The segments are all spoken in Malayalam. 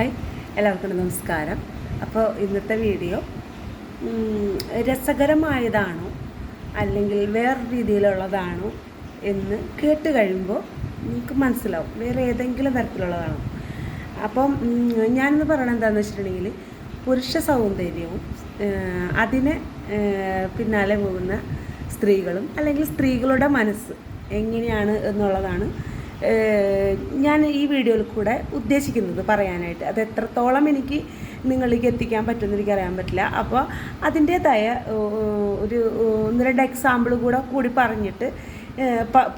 ഹായ് എല്ലാവർക്കും നമസ്കാരം. അപ്പോൾ ഇന്നത്തെ വീഡിയോ രസകരമായതാണോ അല്ലെങ്കിൽ വേറെ രീതിയിലുള്ളതാണോ എന്ന് കേട്ട് കഴിയുമ്പോൾ നിങ്ങൾക്ക് മനസ്സിലാവും. വേറെ ഏതെങ്കിലും തരത്തിലുള്ളതാണോ? അപ്പം ഞാനിന്ന് പറയണത് എന്താണെന്ന് വെച്ചിട്ടുണ്ടെങ്കിൽ പുരുഷ സൗന്ദര്യവും അതിന് പിന്നാലെ പോകുന്ന സ്ത്രീകളും അല്ലെങ്കിൽ സ്ത്രീകളുടെ മനസ്സ് എങ്ങനെയാണ് എന്നുള്ളതാണ് ഞാൻ ഈ വീഡിയോയിൽ കൂടെ ഉദ്ദേശിക്കുന്നത് പറയാനായിട്ട്. അത് എത്രത്തോളം എനിക്ക് നിങ്ങളിലേക്ക് എത്തിക്കാൻ പറ്റുമെന്ന് എനിക്ക് അറിയാൻ പറ്റില്ല. അപ്പോൾ അതിന്റേതായ ഒരു ഒന്ന് രണ്ട് എക്സാമ്പിൾ കൂടെ കൂടി പറഞ്ഞിട്ട്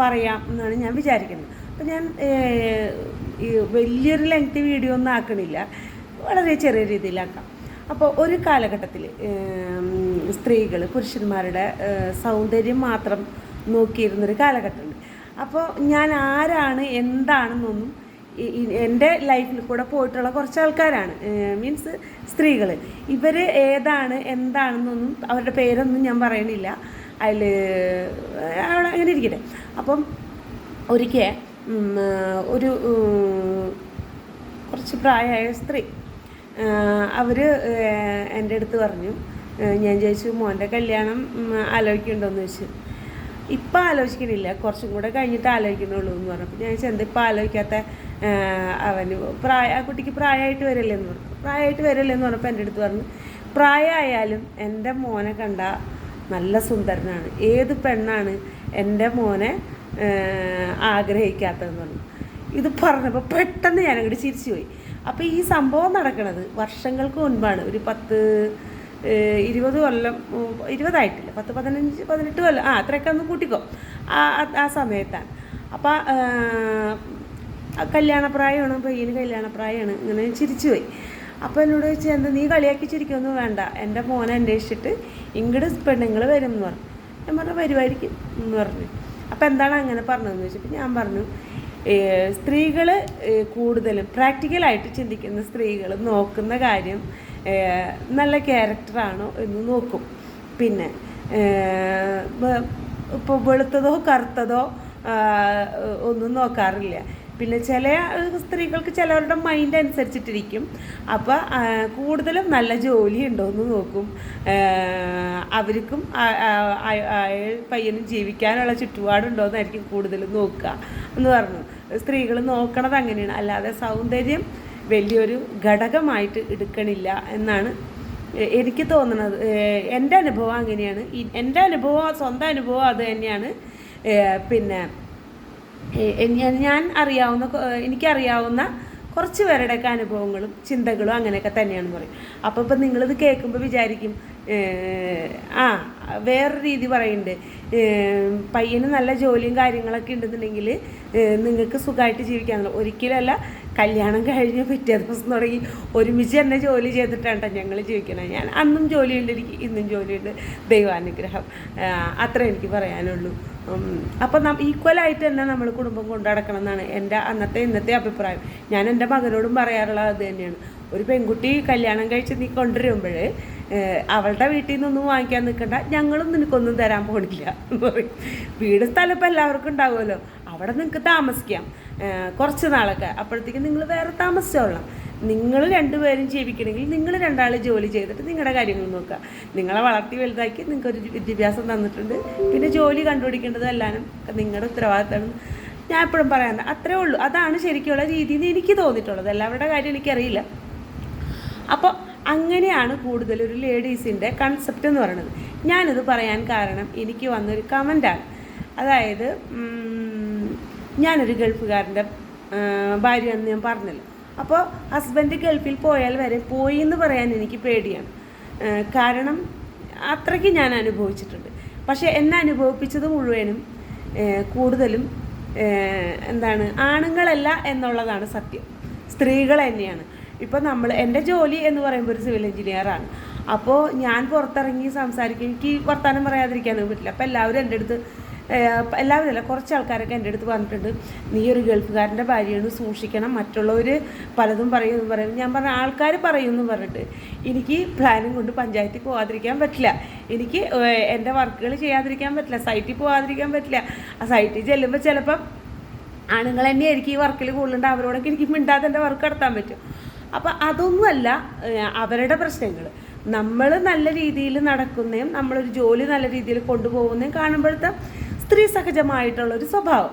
പറയാം എന്നാണ് ഞാൻ വിചാരിക്കുന്നത്. അപ്പോൾ ഞാൻ വലിയൊരു ലെങ്ത് വീഡിയോ ഒന്നും ആക്കണില്ല. വളരെ ചെറിയ രീതിയിലാക്കാം അപ്പോൾ ഒരു കാലഘട്ടത്തിൽ സ്ത്രീകൾ പുരുഷന്മാരുടെ സൗന്ദര്യം മാത്രം നോക്കിയിരുന്നൊരു കാലഘട്ടമുണ്ട് അപ്പോൾ ഞാൻ ആരാണ് എന്താണെന്നൊന്നും എന്റെ ലൈഫിൽ കൂടെ പോയിട്ടുള്ള കുറച്ച് ആൾക്കാരാണ് മീൻസ് സ്ത്രീകൾ ഇവർ ഏതാണ് എന്താണെന്നൊന്നും അവരുടെ പേരൊന്നും ഞാൻ പറയണില്ല. അതിൽ അവിടെ അങ്ങനെ ഇരിക്കട്ടെ. അപ്പം ഒരിക്കൽ ഒരു കുറച്ച് പ്രായമായ സ്ത്രീ അവർ എന്റെ അടുത്ത് പറഞ്ഞു ഞാൻ ചോദിച്ചു മോന്റെ കല്യാണം ആലോചിക്കുന്നുണ്ടോയെന്ന് ചോദിച്ചു ഇപ്പം ആലോചിക്കണില്ല. കുറച്ചും കൂടെ കഴിഞ്ഞിട്ട് ആലോചിക്കണുള്ളൂ എന്ന് പറഞ്ഞപ്പോൾ ഞാൻ ചെന്ത ഇപ്പം ആലോചിക്കാത്ത? അവന് പ്രായ ആ കുട്ടിക്ക് പ്രായമായിട്ട് വരല്ലേ എന്ന് പറഞ്ഞു. പ്രായമായിട്ട് വരല്ലേ എന്ന് പറഞ്ഞപ്പോൾ എന്റെ അടുത്ത് പറഞ്ഞു പ്രായമായാലും എന്റെ മോനെ കണ്ട നല്ല സുന്ദരനാണ്. ഏത് പെണ്ണാണ് എന്റെ മോനെ ആഗ്രഹിക്കാത്തതെന്ന് പറഞ്ഞു. ഇത് പറഞ്ഞപ്പോൾ പെട്ടെന്ന് ഞാനങ്ങോട്ട് ചിരിച്ചു പോയി അപ്പോൾ ഈ സംഭവം നടക്കുന്നത് വർഷങ്ങൾക്ക് മുൻപാണ്. ഒരു പത്ത് ഇരുപത് കൊല്ലം ഇരുപതായിട്ടില്ല. പത്ത് പതിനഞ്ച് പതിനെട്ട് കൊല്ലം. ആ അത്രയൊക്കെ ഒന്ന് കൂട്ടിക്കോ. ആ ആ- സമയത്താണ്. അപ്പോൾ കല്യാണപ്രായമാണ്? പയ്യന് കല്യാണപ്രായമാണ്. ഇങ്ങനെ ചിരിച്ചു പോയി. അപ്പോൾ എന്നോട് ചോദിച്ചു എന്താ നീ കളിയാക്കി ചിരിക്കൊന്നും വേണ്ട. എന്റെ മോനെ അന്വേഷിച്ചിട്ട് ഇങ്ങോട്ട് പെണ്ണുങ്ങൾ വരും എന്ന് പറഞ്ഞു. ഞാൻ പറഞ്ഞു വരുമായിരിക്കും എന്ന് പറഞ്ഞു. അപ്പോൾ എന്താണ് അങ്ങനെ പറഞ്ഞതെന്ന് ചോദിച്ചപ്പോൾ ഞാൻ പറഞ്ഞു സ്ത്രീകൾ കൂടുതലും പ്രാക്ടിക്കലായിട്ട് ചിന്തിക്കുന്ന സ്ത്രീകൾ നോക്കുന്ന കാര്യം നല്ല ക്യാരക്ടറാണോ എന്ന് നോക്കും. പിന്നെ ഇപ്പോൾ വെളുത്തതോ കറുത്തതോ ഒന്നും നോക്കാറില്ല. പിന്നെ ചില സ്ത്രീകൾക്ക് ചിലവരുടെ മൈൻഡ് അനുസരിച്ചിട്ടിരിക്കും. അപ്പോൾ കൂടുതലും നല്ല ജോലി ഉണ്ടോ എന്ന് നോക്കും അവർക്കും പയ്യനും ജീവിക്കാനുള്ള ചുറ്റുപാടുണ്ടോ എന്നായിരിക്കും കൂടുതലും നോക്കുക എന്ന് പറഞ്ഞു. സ്ത്രീകൾ നോക്കണത് അങ്ങനെയാണ്. അല്ലാതെ സൗന്ദര്യം വലിയൊരു ഘടകമായിട്ട് എടുക്കണില്ല എന്നാണ് എനിക്ക് തോന്നുന്നത് എന്റെ അനുഭവം അങ്ങനെയാണ്. എന്റെ അനുഭവം സ്വന്തം അനുഭവം അത് തന്നെയാണ്. പിന്നെ ഞാൻ- അറിയാവുന്ന എനിക്കറിയാവുന്ന കുറച്ച് പേരുടെയൊക്കെ അനുഭവങ്ങളും ചിന്തകളും അങ്ങനെയൊക്കെ തന്നെയാണെന്ന് പറയും. അപ്പോൾ ഇപ്പം നിങ്ങളിത് കേൾക്കുമ്പോൾ വിചാരിക്കും ആ വേറെ രീതി പറയുന്നുണ്ട് പയ്യന് നല്ല ജോലിയും കാര്യങ്ങളൊക്കെ ഉണ്ടെന്നുണ്ടെങ്കിൽ നിങ്ങൾക്ക് സുഖമായിട്ട് ജീവിക്കാൻ ഒരിക്കലല്ല കല്യാണം കഴിഞ്ഞ് പിറ്റേ ദിവസം തുടങ്ങി ഒരുമിച്ച് തന്നെ ജോലി ചെയ്തിട്ടാണ് കേട്ടോ ഞങ്ങൾ ജീവിക്കണം ഞാൻ അന്നും ജോലിയുണ്ട് എനിക്ക് ഇന്നും ജോലിയുണ്ട്. ദൈവാനുഗ്രഹം. അത്ര എനിക്ക് പറയാനുള്ളൂ. അപ്പം നം ഈക്വലായിട്ട് തന്നെ നമ്മൾ കുടുംബം കൊണ്ടു നടക്കണം എന്നാണ് എന്റെ അന്നത്തെ ഇന്നത്തെ അഭിപ്രായം. ഞാൻ എന്റെ മകനോടും പറയാറുള്ളത് അത് തന്നെയാണ്. ഒരു പെൺകുട്ടി കല്യാണം കഴിച്ച് നീ കൊണ്ടുവരുമ്പോൾ അവളുടെ വീട്ടിൽ നിന്നൊന്നും വാങ്ങിക്കാൻ നിൽക്കണ്ട. ഞങ്ങളും നിനക്കൊന്നും തരാൻ പോണില്ല വീട് സ്ഥലം ഇപ്പം എല്ലാവർക്കും ഉണ്ടാവുമല്ലോ. അവിടെ നിങ്ങൾക്ക് താമസിക്കാം. കുറച്ച് നാളൊക്കെ. അപ്പോഴത്തേക്കും നിങ്ങൾ വേറെ താമസിച്ചോളാം. നിങ്ങൾ രണ്ടുപേരും ജീവിക്കണമെങ്കിൽ നിങ്ങൾ രണ്ടാൾ ജോലി ചെയ്തിട്ട് നിങ്ങളുടെ കാര്യങ്ങൾ നോക്കുക. നിങ്ങളെ വളർത്തി വലുതാക്കി നിങ്ങൾക്കൊരു വിദ്യാഭ്യാസം തന്നിട്ടുണ്ട്. പിന്നെ ജോലി കണ്ടുപിടിക്കേണ്ടത് എല്ലാവരും നിങ്ങളുടെ ഉത്തരവാദിത്തമാണ്. ഞാൻ എപ്പോഴും പറയാൻ അത്രേ ഉള്ളൂ. അതാണ് ശരിക്കുള്ള രീതി എന്ന് എനിക്ക് തോന്നിയിട്ടുള്ളത്. എല്ലാവരുടെ കാര്യം എനിക്കറിയില്ല. അപ്പോൾ അങ്ങനെയാണ് കൂടുതൽ ഒരു ലേഡീസിന്റെ കൺസെപ്റ്റ് എന്ന് പറയുന്നത്. ഞാനിത് പറയാൻ കാരണം എനിക്ക് വന്നൊരു കമന്റാണ് അതായത് ഞാനൊരു ഗൾഫുകാരന്റെ ഭാര്യ എന്ന് ഞാൻ പറഞ്ഞല്ലോ. അപ്പോൾ ഹസ്ബൻഡ് ഗൾഫിൽ പോയാൽ വരെ പോയി എന്ന് പറയാൻ എനിക്ക് പേടിയാണ്. കാരണം അത്രയ്ക്ക് ഞാൻ അനുഭവിച്ചിട്ടുണ്ട്. പക്ഷേ എന്നെ അനുഭവിപ്പിച്ചത് മുഴുവനും കൂടുതലും എന്താണ് ആണുങ്ങളല്ല എന്നുള്ളതാണ് സത്യം. സ്ത്രീകൾ തന്നെയാണ്. ഇപ്പോൾ നമ്മൾ എന്റെ ജോലി എന്ന് പറയുമ്പോൾ ഒരു സിവിൽ എഞ്ചിനീയറാണ് അപ്പോൾ ഞാൻ പുറത്തിറങ്ങി സംസാരിക്കും. എനിക്ക് വർത്തമാനം പറയാതിരിക്കാൻ പറ്റില്ല. അപ്പോൾ എല്ലാവരും എന്റെ അടുത്ത് എല്ലാവരും അല്ല കുറച്ച് ആൾക്കാരൊക്കെ എന്റെ അടുത്ത് പറഞ്ഞിട്ടുണ്ട്. നീ ഒരു ഗൾഫുകാരന്റെ ഭാര്യയാണ് സൂക്ഷിക്കണം. മറ്റുള്ളവർ പലതും പറയുമെന്ന് പറയും. ഞാൻ പറഞ്ഞ ആൾക്കാർ പറയുമെന്ന് പറഞ്ഞിട്ട് എനിക്ക് പ്ലാനും കൊണ്ട് പഞ്ചായത്തിൽ പോകാതിരിക്കാൻ പറ്റില്ല. എനിക്ക് എന്റെ വർക്കുകൾ ചെയ്യാതിരിക്കാൻ പറ്റില്ല. സൈറ്റിൽ പോകാതിരിക്കാൻ പറ്റില്ല. ആ സൈറ്റിൽ ചെല്ലുമ്പോൾ ചിലപ്പം ആണുങ്ങൾ തന്നെയായിരിക്കും ഈ വർക്കിൽ കൂടുതലുണ്ട്. അവരോടൊക്കെ എനിക്ക് മിണ്ടാതെ എന്റെ വർക്ക് നടത്താൻ പറ്റും. അപ്പം അതൊന്നുമല്ല അവരുടെ പ്രശ്നങ്ങൾ നമ്മൾ നല്ല രീതിയിൽ നടക്കുന്നതും നമ്മളൊരു ജോലി നല്ല രീതിയിൽ കൊണ്ടുപോകുന്നതും കാണുമ്പോഴത്തെ സ്ത്രീ സഹജമായിട്ടുള്ളൊരു സ്വഭാവം.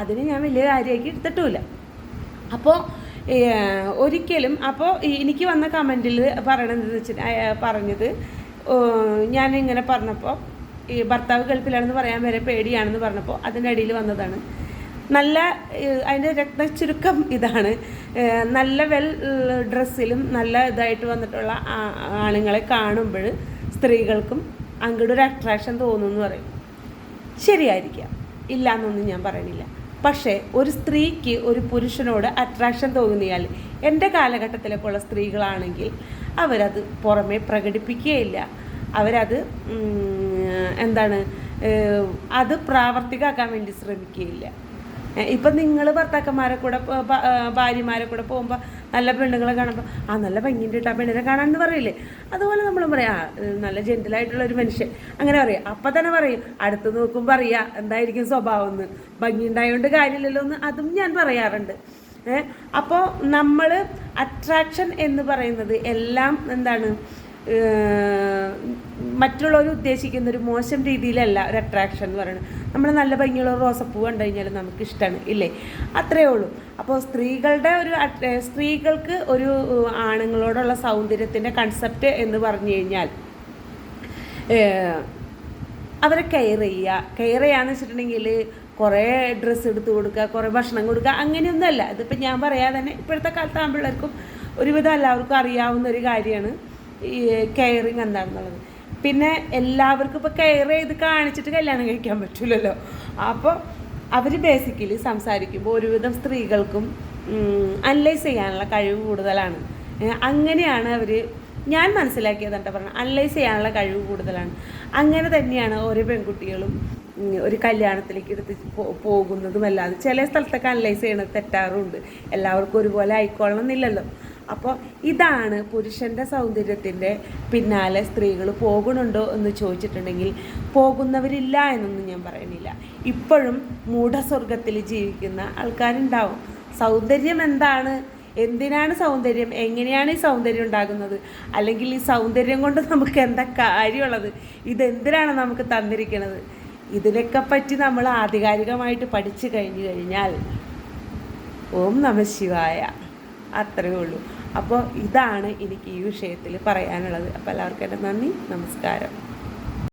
അതിന് ഞാൻ വലിയ കാര്യമാക്കി എടുത്തിട്ടുമില്ല. അപ്പോൾ ഒരിക്കലും അപ്പോൾ എനിക്ക് വന്ന കമന്റിൽ പറയണത് വെച്ച് പറഞ്ഞത് ഞാൻ ഇങ്ങനെ പറഞ്ഞപ്പോൾ ഈ ഭർത്താവ് ഗൾഫിലാണെന്ന് പറയാൻ വരെ പേടിയാണെന്ന് പറഞ്ഞപ്പോൾ അതിന്റെ ഇടയിൽ വന്നതാണ്. നല്ല അതിന്റെ രക്തചുരുക്കം ഇതാണ്. നല്ല വെൽ ഡ്രസ്സിലും നല്ല ഇതായിട്ട് വന്നിട്ടുള്ള ആണുങ്ങളെ കാണുമ്പോൾ സ്ത്രീകൾക്കും അങ്ങോട്ട് ഒരു അട്രാക്ഷൻ തോന്നുന്നു പറയും. ശരിയായിരിക്കാം. ഇല്ല എന്നൊന്നും ഞാൻ പറയണില്ല പക്ഷേ ഒരു സ്ത്രീക്ക് ഒരു പുരുഷനോട് അട്രാക്ഷൻ തോന്നിയാൽ എന്റെ കാലഘട്ടത്തിലൊക്കെയുള്ള സ്ത്രീകളാണെങ്കിൽ അവരത് പുറമേ പ്രകടിപ്പിക്കുകയില്ല. അവരത് എന്താണ് അത് പ്രാവർത്തികമാക്കാൻ വേണ്ടി ശ്രമിക്കുകയില്ല. ഇപ്പം നിങ്ങൾ ഭർത്താക്കന്മാരെ കൂടെ ഭാര്യമാരെ കൂടെ പോകുമ്പോൾ നല്ല പെണ്ണുങ്ങളെ കാണുമ്പോൾ ആ നല്ല ഭംഗിന്റെ ഇട്ട് ആ പെണ്ണിനെ കാണാമെന്ന് പറയില്ലേ? അതുപോലെ നമ്മൾ പറയാം നല്ല ജെന്റലായിട്ടുള്ള ഒരു മനുഷ്യൻ. അങ്ങനെ പറയാം. അപ്പം തന്നെ പറയും അടുത്ത് നോക്കുമ്പോൾ അറിയാം എന്തായിരിക്കും സ്വഭാവം എന്ന് ഭംഗി ഉണ്ടായതുകൊണ്ട് കാര്യമില്ലല്ലോ എന്ന് അതും ഞാൻ പറയാറുണ്ട്. അപ്പോൾ നമ്മൾ അട്രാക്ഷൻ എന്ന് പറയുന്നത് എല്ലാം എന്താണ് മറ്റുള്ളവർ ഉദ്ദേശിക്കുന്ന ഒരു മോശം രീതിയിലല്ല ഒരു അട്രാക്ഷൻ എന്ന് പറയുന്നത്. നമ്മൾ നല്ല ഭംഗിയുള്ള റോസപ്പൂ കണ്ടു കഴിഞ്ഞാൽ നമുക്ക് ഇഷ്ടമാണ് ഇല്ലേ? അത്രയേ ഉള്ളൂ. അപ്പോൾ സ്ത്രീകളുടെ ഒരു സ്ത്രീകൾക്ക് ഒരു ആണുങ്ങളോടുള്ള സൗന്ദര്യത്തിന്റെ കൺസെപ്റ്റ് എന്ന് പറഞ്ഞു കഴിഞ്ഞാൽ അവരെ കെയർ ചെയ്യുക. കെയർ ചെയ്യാന്ന് വെച്ചിട്ടുണ്ടെങ്കിൽ കുറേ ഡ്രസ്സ് എടുത്ത് കൊടുക്കുക കുറേ ഭക്ഷണം കൊടുക്കുക അങ്ങനെയൊന്നുമല്ല. ഇതിപ്പോൾ ഞാൻ പറയാതെ തന്നെ ഇപ്പോഴത്തെ കാലത്ത് ആൺപിള്ളേർക്കും ഒരുവിധം എല്ലാവർക്കും അറിയാവുന്ന ഒരു കാര്യമാണ്. കെയറിങ് എന്താണെന്നുള്ളത് പിന്നെ എല്ലാവർക്കും ഇപ്പോൾ കെയർ ചെയ്ത് കാണിച്ചിട്ട് കല്യാണം കഴിക്കാൻ പറ്റില്ലല്ലോ അപ്പോൾ അവർ ബേസിക്കലി സംസാരിക്കുമ്പോൾ ഒരുവിധം സ്ത്രീകൾക്കും അനലൈസ് ചെയ്യാനുള്ള കഴിവ് കൂടുതലാണ്. അങ്ങനെയാണ് അവർ ഞാൻ മനസ്സിലാക്കിയത് എന്താ പറഞ്ഞാൽ അനലൈസ് ചെയ്യാനുള്ള കഴിവ് കൂടുതലാണ്. അങ്ങനെ തന്നെയാണ് ഓരോ പെൺകുട്ടികളും ഒരു കല്യാണത്തിലേക്ക് എടുത്ത് പോകുന്നതും അല്ലാതെ ചില സ്ഥലത്തൊക്കെ അനലൈസ് ചെയ്യണത് തെറ്റാറുണ്ട്. എല്ലാവർക്കും ഒരുപോലെ ആയിക്കൊള്ളണം എന്നില്ലല്ലോ അപ്പോൾ ഇതാണ് പുരുഷന്റെ സൗന്ദര്യത്തിന്റെ പിന്നാലെ സ്ത്രീകൾ പോകുന്നുണ്ടോ എന്ന് ചോദിച്ചിട്ടുണ്ടെങ്കിൽ പോകുന്നവരില്ല എന്നൊന്നും ഞാൻ പറയുന്നില്ല. ഇപ്പോഴും മൂഢസ്വർഗത്തിൽ ജീവിക്കുന്ന ആൾക്കാരുണ്ടാവും. സൗന്ദര്യം എന്താണ്? എന്തിനാണ് സൗന്ദര്യം? എങ്ങനെയാണ് ഈ സൗന്ദര്യം ഉണ്ടാകുന്നത്? അല്ലെങ്കിൽ ഈ സൗന്ദര്യം കൊണ്ട് നമുക്ക് എന്താ കാര്യമുള്ളത്? ഇതെന്തിനാണ് നമുക്ക് തന്നിരിക്കുന്നത് ഇതിനൊക്കെ പറ്റി നമ്മൾ ആധികാരികമായിട്ട് പഠിച്ചു കഴിഞ്ഞു കഴിഞ്ഞാൽ ഓം നമ ശിവായ. അത്രയേ ഉള്ളൂ. അപ്പോൾ ഇതാണ് എനിക്ക് ഈ വിഷയത്തിൽ പറയാനുള്ളത്. അപ്പോൾ എല്ലാവർക്കും എന്റെ നന്ദി. നമസ്കാരം.